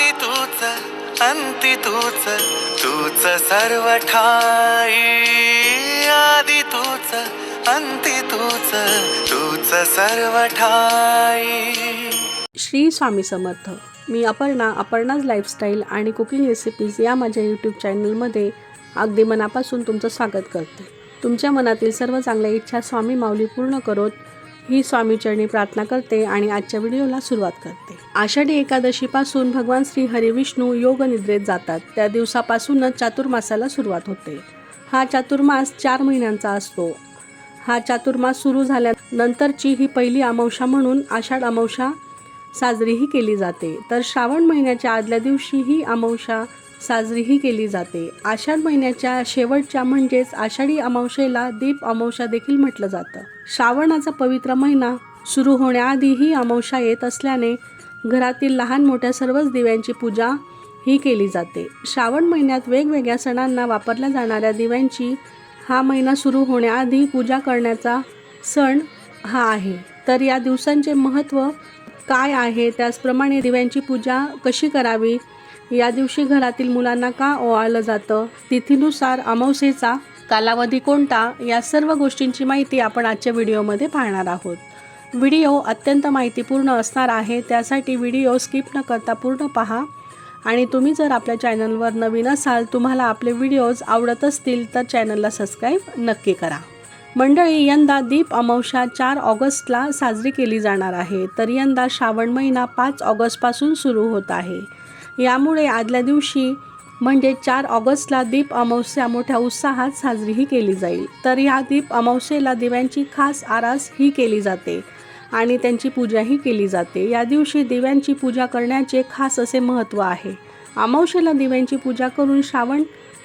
आदि तूच अंती तूच तूच सर्व ठाई. आदि तूच अंती तूच तूच सर्व ठाई. श्री स्वामी समर्थ मी अपर्णा अपर्णाज लाईफस्टाईल आणि कुकिंग रेसिपीज या माझ्या यूट्यूब चॅनलमध्ये अगदी मनापासून तुमचं स्वागत करते. तुमच्या मनातील सर्व चांगल्या इच्छा स्वामी माऊली पूर्ण करोत ही स्वामीचरणी प्रार्थना करते आणि आजच्या व्हिडिओला सुरुवात करते. आषाढी एकादशीपासून भगवान श्री हरिविष्णू योग निद्रेत जातात. त्या दिवसापासूनच चातुर्मासाला सुरुवात होते. हा चातुर्मास चार महिन्यांचा असतो. हा चातुर्मास सुरू झाल्यानंतरची ही पहिली अमावशा म्हणून आषाढ अमावशा साजरीही केली जाते. तर श्रावण महिन्याच्या आदल्या दिवशी ही अमावशा साजरीही केली जाते. आषाढ महिन्याच्या शेवटच्या म्हणजेच आषाढी अमावशेला दीप अमावशा देखील म्हटलं जातं. श्रावणाचा पवित्र महिना सुरू होण्याआधी ही अमावस्या येत असल्याने घरातील लहान मोठ्या सर्वच दिव्यांची पूजा ही केली जाते. श्रावण महिन्यात वेगवेगळ्या सणांना वापरल्या जाणाऱ्या दिव्यांची हा महिना सुरू होण्याआधी पूजा करण्याचा सण हा आहे. तर या दिवसांचे महत्त्व काय आहे? त्याचप्रमाणे दिव्यांची पूजा कशी करावी? या दिवशी घरातील मुलांना का ओवाळलं जातं? तिथीनुसार अमावस्येचा कालावधी कोणता या सर्व गोष्टींची माहिती आपण आजच्या व्हिडिओमध्ये पाहणार आहोत. व्हिडिओ अत्यंत माहितीपूर्ण असणार आहे त्यासाठी व्हिडिओ स्किप न करता पूर्ण पहा. आणि तुम्ही जर आपल्या चॅनलवर नवीन असाल तुम्हाला आपले व्हिडिओज आवडत असतील तर चॅनलला सबस्क्राईब नक्की करा. मंडळी यंदा दीप अमावस्या चार ऑगस्टला साजरी केली जाणार आहे तर यंदा श्रावण महिना पाच ऑगस्टपासून सुरू होत आहे. यामुळे आदल्या दिवशी म्हणजे चार ऑगस्टला दीप अमावस्या मोठ्या उत्साहात साजरीही केली जाईल. तर या दीप अमावस्येला दिव्यांची खास आरास ही केली जाते आणि त्यांची पूजाही केली जाते. या दिवशी दिव्यांची पूजा करण्याचे खास असे महत्त्व आहे. अमावस्येला दिव्यांची पूजा करून श्रावण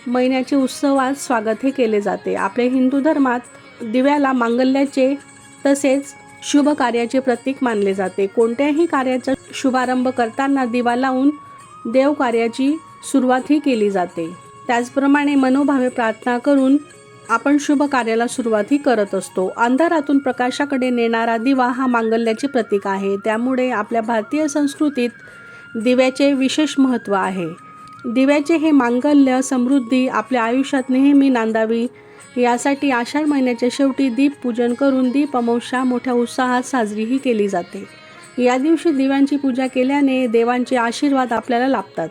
महिन्याचे उत्सवात स्वागत हे केले जाते. आपल्या हिंदू धर्मात दिव्याला मांगल्याचे तसेच शुभ कार्याचे प्रतीक मानले जाते. कोणत्याही कार्याचा शुभारंभ करताना दिवा लावून देव कार्याची सुरुवातही केली जाते. त्याचप्रमाणे मनोभावे प्रार्थना करून आपण शुभ कार्याला सुरुवातही करत असतो. अंधारातून प्रकाशाकडे नेणारा दिवा हा मांगल्याचे प्रतीक आहे. त्यामुळे आपल्या भारतीय संस्कृतीत दिव्याचे विशेष महत्त्व आहे. दिव्याचे हे मांगल्य समृद्धी आपल्या आयुष्यात नेहमी नांदावी. यासाठी आषाढ महिन्याच्या शेवटी दीप पूजन करून दीप अमावस्या मोठ्या उत्साहात साजरीही केली जाते. या दिवशी दिव्यांची पूजा केल्याने देवांचे आशीर्वाद आपल्याला लाभतात.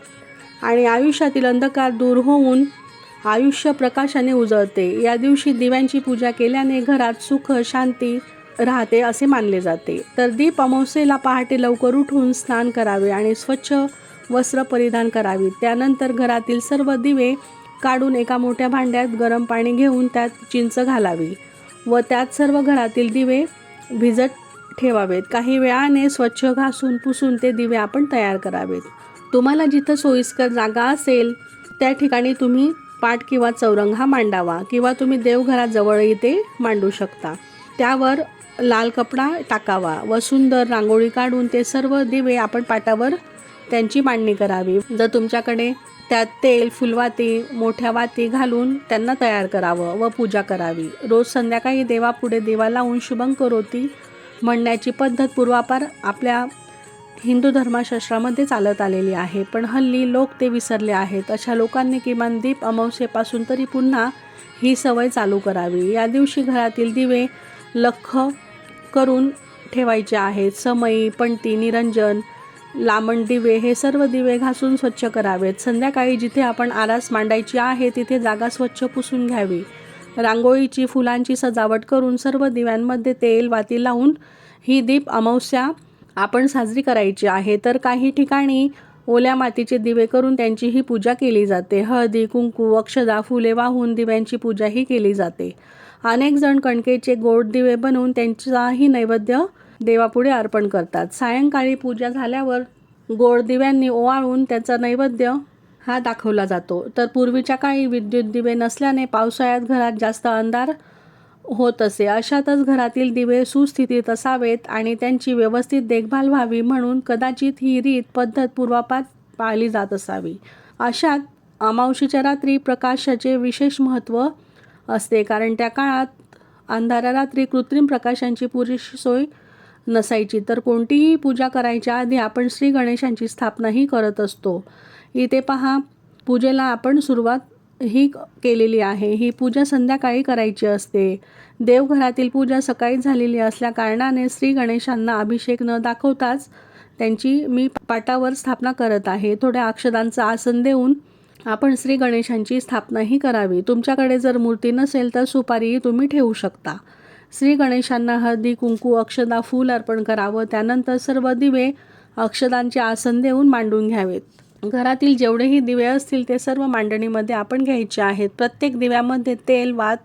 आणि आयुष्यातील अंधकार दूर होऊन आयुष्य प्रकाशाने उजळते. या दिवशी दिव्यांची पूजा केल्याने घरात सुख शांती राहते असे मानले जाते. तर दीप अमावस्येला पहाटे लवकर उठून स्नान करावे आणि स्वच्छ वस्त्र परिधान करावी. त्यानंतर घरातील सर्व दिवे काढून एका मोठ्या भांड्यात गरम पाणी घेऊन त्यात चिंच घालावी व त्यात सर्व घरातील दिवे भिजत ठेवावेत. काही वेळाने स्वच्छ घासून पुसून ते दिवे आपण तयार करावेत. तुम्हाला जिथं सोयीस्कर जागा असेल त्या ठिकाणी तुम्ही पाट किंवा चौरंग हा मांडावा किंवा तुम्ही देवघराजवळही ते मांडू शकता. त्यावर लाल कपडा टाकावा व सुंदर रांगोळी काढून ते सर्व दिवे आपण पाटावर त्यांची मांडणी करावी. जर तुमच्याकडे त्यात तेल फुलवाती मोठ्या वाती घालून त्यांना तयार करावं व पूजा करावी. रोज संध्याकाळी देवापुढे दिवा लावून शुभं करोती म्हणण्याची पद्धत पूर्वापार आपल्या हिंदू धर्मशास्त्रामध्ये चालत आलेली आहे. पण हल्ली लोक ते विसरले आहेत. अशा लोकांनी किमान दीप अमावस्येपासून तरी पुन्हा ही सवय चालू करावी. या दिवशी घरातील दिवे लख करून ठेवायचे आहेत. समई पणती निरंजन लामण दिवे हे सर्व दिवे घासून स्वच्छ करावेत. संध्याकाळी जिथे आपण आरास मांडायची आहे तिथे जागा स्वच्छ पुसून घ्यावी. रांगोळीची फुलांची सजावट करून सर्व दिव्यांमध्ये तेल वाती लावून ही दीप अमावस्या आपण साजरी करायची आहे तर काही ठिकाणी ओल्या मातीचे दिवे करून त्यांचीही पूजा केली जाते. हळदी कुंकू अक्षदा फुले वाहून दिव्यांची पूजाही केली जाते. अनेक जण कणकेचे गोड दिवे बनवून त्यांचाही नैवेद्य देवापुढे अर्पण करतात. सायंकाळी पूजा झाल्यावर गोड दिव्यांनी ओवाळून त्याचा नैवेद्य हा दाखवला जातो. तर पूर्वीच्या काळी विद्युत दिवे नसल्याने पावसाळ्यात घरात जास्त अंधार होत असे. अशातच घरातील दिवे सुस्थितीत असावेत आणि त्यांची व्यवस्थित देखभाल व्हावी म्हणून कदाचित ही रीत पद्धत पूर्वापात पाळली जात असावी. अशात अमावशीच्या रात्री प्रकाशाचे विशेष महत्त्व असते कारण त्या काळात अंधारा रात्री कृत्रिम प्रकाशांची पुरेशी सोय नसायची. तर कोणतीही पूजा करायच्या आधी आपण श्री गणेशांची स्थापनाही करत असतो. इथे पहा पूजेला आपण सुरुवात ही केलेली आहे ही पूजा संध्याकाळी करायची असते. देवघरातील पूजा सकाळी झालेली असल्या कारणाने श्री गणेशांना अभिषेक न दाखवताच त्यांची मी पाटावर स्थापना करत आहे. थोड्या अक्षदांचं आसन देऊन आपण श्री गणेशांची स्थापनाही करावी. तुमच्याकडे जर मूर्ती नसेल तर सुपारीही तुम्ही ठेवू शकता. श्री गणेशांना हळदी कुंकू अक्षदा फूल अर्पण करावं. त्यानंतर सर्व दिवे अक्षदांचे आसन देऊन मांडून घ्यावेत. घरातील जेवढेही दिवे असतील ते सर्व मांडणीमध्ये आपण घ्यायचे आहेत. प्रत्येक दिव्यामध्ये तेल वात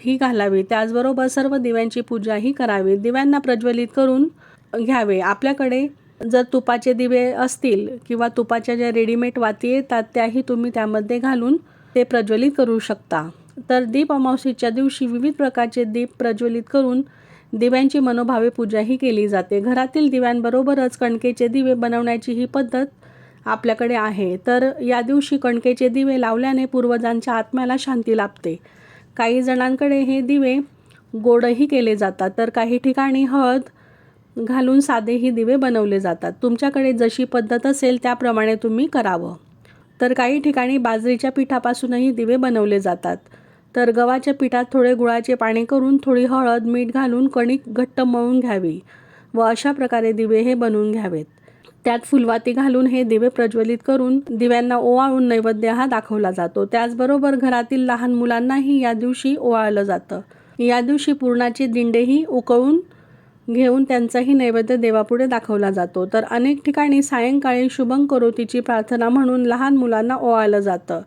ही घालावी. त्याचबरोबर सर्व दिव्यांची पूजाही करावी. दिव्यांना प्रज्वलित करून घ्यावे. आपल्याकडे जर तुपाचे दिवे असतील किंवा तुपाच्या ज्या रेडीमेड वाती येतात त्याही तुम्ही त्यामध्ये घालून ते प्रज्वलित करू शकता. तर दीप अमावस्येच्या दिवशी विविध प्रकारचे दीप प्रज्वलित करून दिव्यांची मनोभावे पूजाही केली जाते. घरातील दिव्यांबरोबरच कणकेचे दिवे बनवण्याची ही पद्धत आपल्याकडे आहे. तर या दिवशी कणकेचे दिवे लावल्याने पूर्वजांच्या आत्म्याला शांती लाभते. काही जणांकडे हे दिवे गोडही केले जातात तर काही ठिकाणी हळद घालून साधेही दिवे बनवले जातात. तुमच्याकडे जशी पद्धत असेल त्याप्रमाणे तुम्ही करावं. तर काही ठिकाणी बाजरीच्या पिठापासूनही दिवे बनवले जातात. तर गव्हाच्या पिठात थोडे गुळाचे पाणी करून थोडी हळद मीठ घालून कणिक घट्ट मळून घ्यावी व अशा प्रकारे दिवे हे बनवून घ्यावेत. त्यात फुलवाती घालून हे दिवे प्रज्वलित करून दिव्यांना ओवाळून नैवेद्य हा दाखवला जातो. त्याचबरोबर घरातील लहान मुलांनाही या दिवशी ओवाळलं जातं. या दिवशी पूर्णाची दिंडेही उकळून घेऊन त्यांचाही नैवेद्य देवापुढे दाखवला जातो. तर अनेक ठिकाणी सायंकाळी शुभं करोतीची प्रार्थना म्हणून लहान मुलांना ओवाळलं जातं.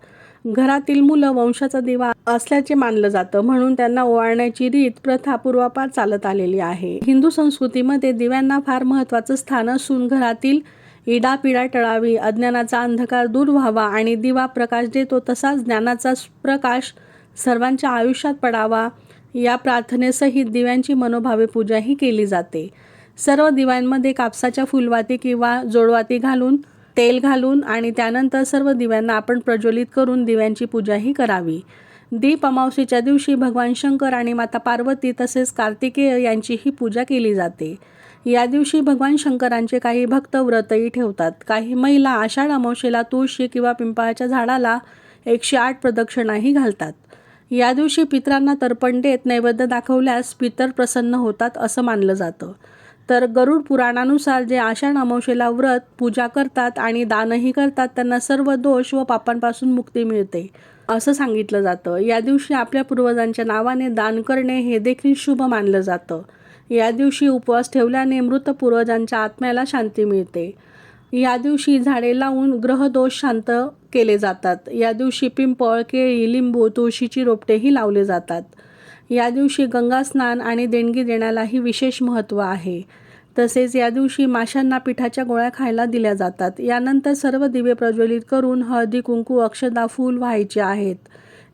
घरातील मुलं वंशाचा दिवा असल्याचे मानलं जातं. म्हणून त्यांना ओवाळण्याची रीत प्रथा पूर्वापार चालत आलेली आहे. हिंदू संस्कृतीमध्ये दिव्यांना फार महत्त्वाचं स्थान असून घरातील इडापिडा टळावी अज्ञानाचा अंधकार दूर व्हावा आणि दिवा प्रकाश देतो तसाच ज्ञानाचा प्रकाश सर्वांच्या आयुष्यात पडावा या प्रार्थनेसहित दिव्यांची मनोभावे पूजाही केली जाते. सर्व दिव्यांमध्ये कापसाच्या फुलवाती किंवा जोडवाती घालून तेल घालून आणि त्यानंतर सर्व दिव्यांना आपण प्रज्वलित करून दिव्यांची पूजाही करावी. दीप अमावस्येच्या दिवशी भगवान शंकर आणि माता पार्वती तसेच कार्तिकेय यांचीही पूजा केली जाते. या दिवशी भगवान शंकरांचे काही भक्त व्रतही ठेवतात. काही महिला आषाढ अमावशेला तुळशी किंवा पिंपळाच्या झाडाला एकशे आठ प्रदक्षिणाही घालतात. या दिवशी पितरांना तर्पण देत नैवेद्य दाखवल्यास पितर प्रसन्न होतात असं मानलं जातं. तर गरुड पुराणानुसार जे आषाढ अमावशेला व्रत पूजा करतात आणि दानही करतात त्यांना सर्व दोष व पापांपासून मुक्ती मिळते. असं सांगितलं जातं. या दिवशी आपल्या पूर्वजांच्या नावाने दान करणे हे देखील शुभ मानलं जातं. या दिवशी उपवास ठेवल्याने मृत पूर्वजांच्या आत्म्याला शांती मिळते. या दिवशी झाडे लावून ग्रहदोष शांत केले जातात. या दिवशी पिंपळ केळी लिंबू तुळशीची रोपटेही लावले जातात. या दिवशी गंगा स्नान आणि देणगी देण्यालाही विशेष महत्त्व आहे. तसेच या दिवशी माशांना पिठाच्या गोळ्या खायला दिल्या जातात. यानंतर सर्व दिवे प्रज्वलित करून हळदी कुंकू अक्षदा फूल व्हायचे आहेत.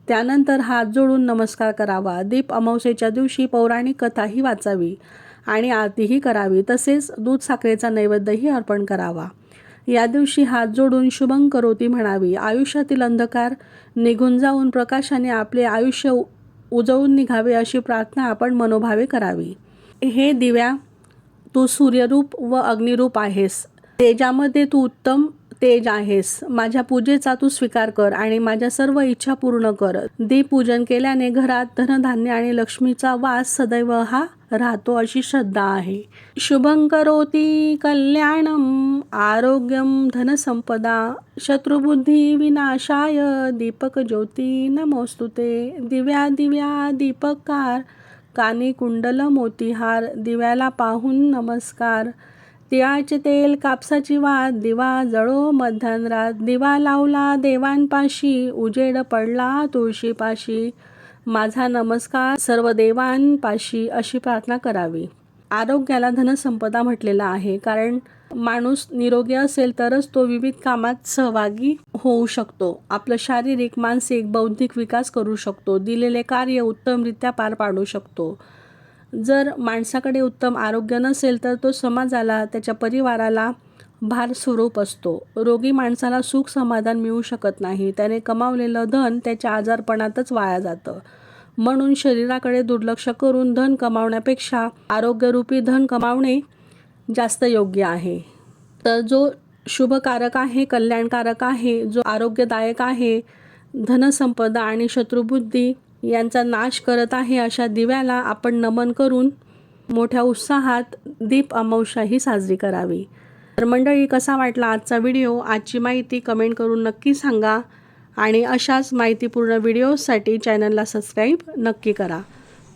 त्यानंतर हात जोडून नमस्कार करावा. दीप अमावस्येच्या दिवशी पौराणिक कथाही वाचावी आणि आरतीही करावी. तसेच दूध साखरेचा नैवेद्यही अर्पण करावा. या दिवशी हात जोडून शुभं करोती म्हणावी. आयुष्यातील अंधकार निघून जाऊन प्रकाशाने आपले आयुष्य उजळून निघावे अशी प्रार्थना आपण मनोभावे करावी. हे दिव्या तू सूर्यरूप व अग्निरूप आहेस. तेजामध्ये तू उत्तम तेज आहेस. माझ्या पूजेचा तू स्वीकार कर आणि माझ्या सर्व इच्छा पूर्ण कर. दीप पूजन केल्याने घरात धनधान्य आणि लक्ष्मीचा वास सदैव हा राहतो अशी श्रद्धा आहे. शुभं करोती कल्याणम आरोग्यम धनसंपदा शत्रुबुद्धी विनाशाय दीपक ज्योती नमोस्तुते दिव्या दिव्या दीपकार कानी कुंडल मोतीहार दिव्याला पाहून नमस्कार. तिळाचे तेल कापसाची वात दिवा जळो मध्यानरात दिवा लावला देवांपाशी उजेड पडला तुळशीपाशी. माझा नमस्कार सर्व देवांपाशी अशी प्रार्थना करावी. आरोग्याला धनसंपदा म्हटलेला आहे. कारण माणूस निरोगी असेल तरच तो विविध कामात सहभागी होऊ शकतो. आपलं शारीरिक मानसिक बौद्धिक विकास करू शकतो. दिलेले कार्य उत्तमरित्या पार पाडू शकतो. जर माणसाकडे उत्तम आरोग्य नसेल तर तो समाजाला त्याच्या परिवाराला भार स्वरूप असतो. रोगी माणसाला सुख समाधान मिळू शकत नाही. त्याने कमावलेलं धन त्याच्या आजारपणातच वाया जातं. म्हणून शरीराकडे दुर्लक्ष करून धन कमावण्यापेक्षा आरोग्यरूपी धन कमावणे जास्त योग्य आहे. तर जो शुभकारक आहे कल्याणकारक आहे जो आरोग्यदायक आहे धनसंपदा आणि शत्रुबुद्धी यांचा नाश करत आहे अशा दिव्याला आपण नमन करून मोठ्या उत्साहात दीप अमावस्याही साजरी करावी. तर मंडळी कसा वाटला आजचा व्हिडिओ? आजची माहिती कमेंट करून नक्की सांगा आणि अशाच माहितीपूर्ण व्हिडिओसाठी चॅनलला सबस्क्राईब नक्की करा.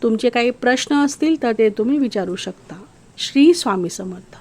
तुमचे काही प्रश्न असतील तर ते तुम्ही विचारू शकता. श्री स्वामी समर्थ.